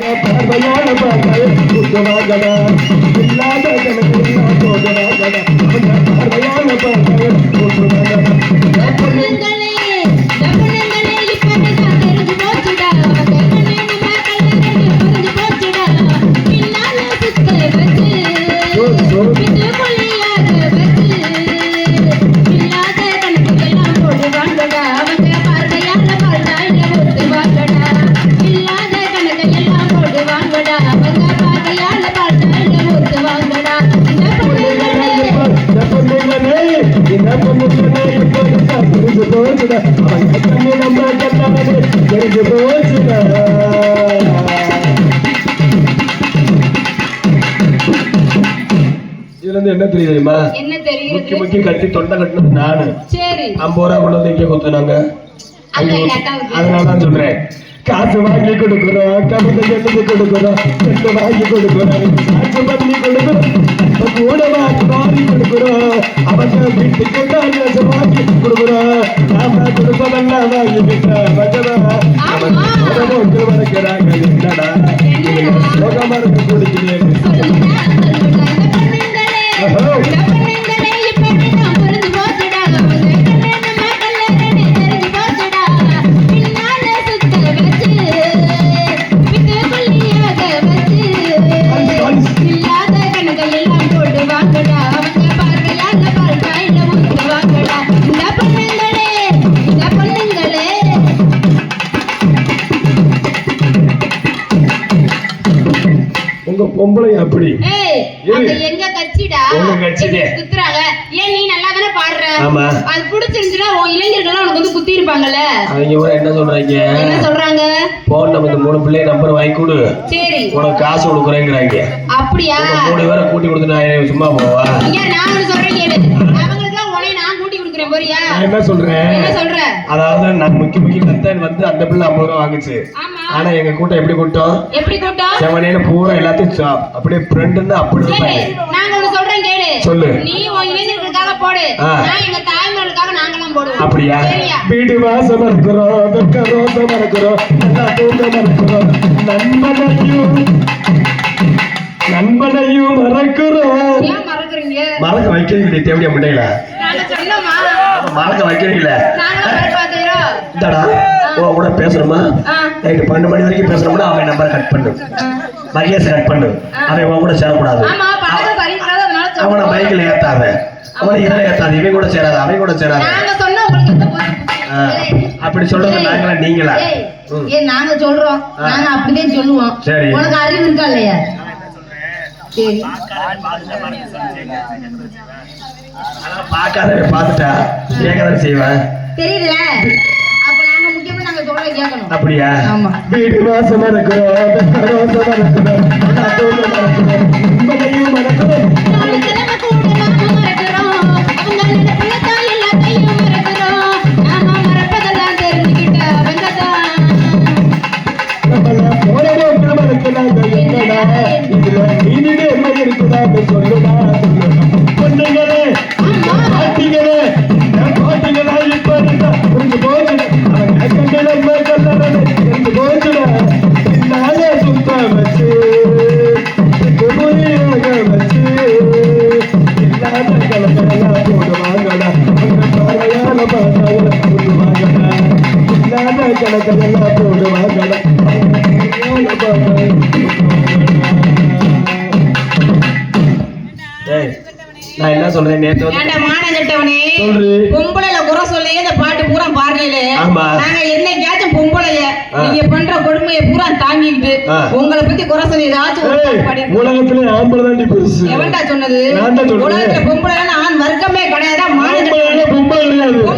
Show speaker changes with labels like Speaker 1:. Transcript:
Speaker 1: பார்வையான பார்வை புத்தவாகடா இல்லாத
Speaker 2: தெரிஞ்சு போச்சுடா
Speaker 1: இதுல என்ன தெரியுமா முக்கி முக்கி கட்டி தொண்டை கட்டினது நானு.
Speaker 2: சரி.
Speaker 1: ஐம்பது ரூபா கொண்டு வந்து இங்கே கொடுத்துனாங்க
Speaker 2: அங்க எங்க அக்காவுக்கு.
Speaker 1: அதனால தான் சொல்றேன். காசு வாங்கி கொடுக்குறோம் கவிதை எழுதி கொடுக்குறோம் செட்டு வாங்கி கொடுக்குறோம் காசு பண்ணி கொடுக்குறோம் அப்ப கூட வாங்கி வாங்கி கொடுக்குறோம் அவங்க வீட்டுக்கு காசு வாங்கி கொடுக்குறோம் நாம கொடுப்பதெல்லாம் வாங்கி விட்ட மகனா
Speaker 2: ஆமா.
Speaker 1: ஒன்று வரைக்கிறாங்க என்னடா? சோகமா இருக்க குடிக்கிறேன் பொம்பளை அப்படி.
Speaker 2: எங்க கட்சிடா?
Speaker 1: உங்க கட்சிடே.
Speaker 2: குத்துறாங்க? ஏன் நீ நல்லா தானே பாடுற?
Speaker 1: ஆமா.
Speaker 2: அது பிடிச்சிருந்துச்சுன்னா உன் இளைஞர்கள் உனக்கு வந்து குத்தி இருப்பாங்கல்ல
Speaker 1: அவங்க என்ன சொல்றாங்க?
Speaker 2: என்ன சொல்றாங்க?
Speaker 1: போன் நம்ம இந்த மூணு பிள்ளை நம்பர் வாங்கி கொடு.
Speaker 2: சரி.
Speaker 1: உனக்கு காசு கொடுக்குறேங்கிறாங்க.
Speaker 2: அப்படியா?
Speaker 1: மூணு பேரை கூட்டி கொடுத்து நான் சும்மா போவா?
Speaker 2: ஐயா நான் சொல்றேன் கேளு. நான் கூட்டி கொடுக்குறேன் போறியா?
Speaker 1: என்ன சொல்றேன்?
Speaker 2: என்ன சொல்ற?
Speaker 1: அதாவது நான் முக்கிய முக்கிய வந்து அந்த பிள்ளை ஐம்பது ரூபா வாங்குச்சு. ஆனா எங்க கூட்டம் எப்படி கூட்டம்?
Speaker 2: எப்படி கூட்டம்?
Speaker 1: செவனேன்னு பூரா எல்லாத்தையும் அப்படியே ஃப்ரெண்டுன்னு அப்படி
Speaker 2: நாங்க ஒண்ணு சொல்றேன் கேளு.
Speaker 1: சொல்லு.
Speaker 2: நீ உன் இளைஞர்களுக்காக போடு.
Speaker 1: ஆ.
Speaker 2: நான் எங்க தாய்மார்களுக்காக நாங்கெல்லாம் போடுவோம்.
Speaker 1: அப்படியா? வீடு வாசம் இருக்கிறோம் வெக்க ரோசம் இருக்கிறோம் நல்லா தூக்கம் இருக்கிறோம் நண்பனையும் நண்பனையும் மறக்கிறோம்.
Speaker 2: ஏன் மறக்குறீங்க?
Speaker 1: மறக்க வைக்கிறீங்களே தேவையா
Speaker 2: சொன்னோமா?
Speaker 1: மறக்க வைக்கிறீங்களே?
Speaker 2: நாங்களாம்
Speaker 1: இந்தாடா. உன் கூட பேசுறோமா
Speaker 2: ஆ.
Speaker 1: நைட்டு பன்னெண்டு மணி வரைக்கும் பேசுறோம்னா அவன் நம்பர் கட் பண்ணு. மகேஷ் கட் பண்ணு. அவன் உன் கூட சேரக்கூடாது. அவனை. பைக்கில் ஏத்தாத. அவனை இதுல ஏத்தாத. இவன் கூட சேராத. அவன் கூட சேராத. அப்படி சொல்றது நாங்களா நீங்களா.
Speaker 2: ஏய், நாங்க சொல்றோம். நாங்க அப்படிதான் சொல்லுவோம்.
Speaker 1: சரி.
Speaker 2: உனக்கு அறிவு இருக்கா இல்லையா? சரி.
Speaker 1: பார்க்காத பார்த்துட்டா கேட்கதான் செய்வேன்.
Speaker 2: தெரியுதுல? சொல்ல கேட்கணும்.
Speaker 1: அப்படியா?
Speaker 2: ஆமா.
Speaker 1: வீடு வாசம் இருக்கிறோம் கணக்கெல்லாம் நான் என்ன சொல்றேன் நேத்து வந்து
Speaker 2: பொம்பளைல குறை சொல்லி இந்த பாட்டு பூரா
Speaker 1: ஆமா.
Speaker 2: நாங்க என்னைக்காச்சும் பொம்பளைய. நீங்க பண்ற கொடுமையை பூரா தாங்கிக்கிட்டு
Speaker 1: ஆ.
Speaker 2: உங்களை பத்தி குறை சொல்லி ஏதாச்சும்
Speaker 1: உலகத்துல ஆம்பளை தாண்டி பெருசு
Speaker 2: எவன்டா சொன்னது. உலகத்துல பொம்பளை வர்க்கமே கிடையாது. மானம்